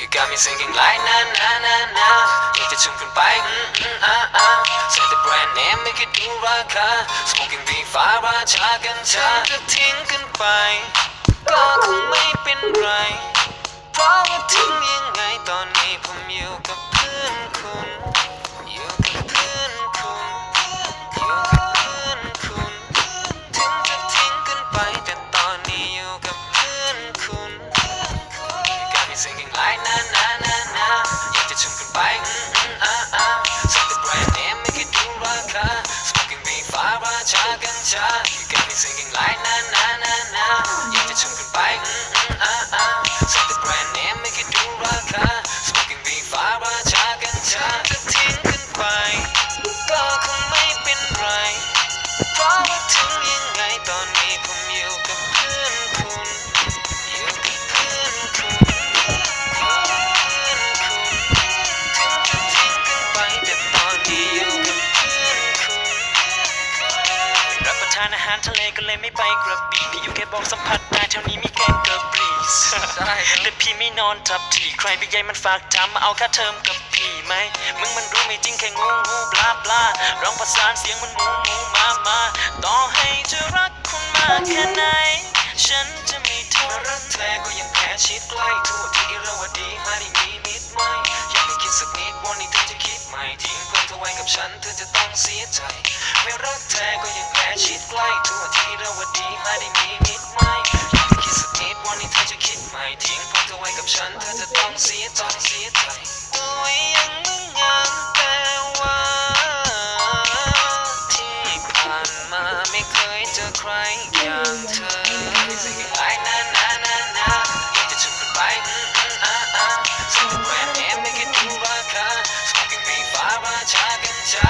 You got me singing like na na na na อยากจะชุ่มกันไปอืมอืมอ่าอ่าใช้แต่แบรนด์เนมไม่คิดดูราคา Smoking วีฟ้าราชากันชาจะทิ้งกันไป ก็คงไม่เป็นไร เพราะว่าทิ้งยังไง วีฟ้าราชากันชา You got me singing like na na na na อยากจะชมกันไปอืมอืมอ่าอ่าใส่แต่แบรนด์เนมไม่คิดดูราคา Smoking วีฟ้าราชากันชาจะทิ้งกันไป ก็คงไม่เป็นไร เพราะว่าถึงยังไงตอนนี้ผม หารทะเลก็เลยไม่ไปกระบี่พี่อยู่แค่บอกสัมผัสได้เท่านี้มีแกงกระบรีสใช่ครับแต่พี่ไม่นอนทับที่ใครไปใหญ่มันฝากทำมาเอาค่าเทอมกับพี่ไหมมึงมันรู้ไม่จริงแค่งูงูบลาบลาร้องประสานเสียงมันหมูหมูมามาต่อให้จะรักคุณมากแค่ไหน ฉันจะไม่ทน่านรักแท้ก็ยังแพ้ชิดใกล้ทั่วที่เราว่าดีไม่ได้มีมิตรไม่อยากให้คิดสักนิดวันนี้เธอจะคิดใหม่ทิ้งเพื่อนเธอไว้กับฉันเธอจะต้องเสียใจ ไม่รักแท้ก็ยังแพ้ชิดใกล้ ทิ้งเพื่อนเธอไว้กับฉันเธอจะต้องเสียใจเสียใจตัวยังมึงยังแต่ว่าที่ผ่านมาไม่เคยเจอใครอย่างเธอ Singing like na na na na อยากจะชุบกันไปอืมอืมอ่าอ่าใส่แต่แบรนด์เนมไม่คิดดูราคา Smoking วีฟ้าราชากัญชา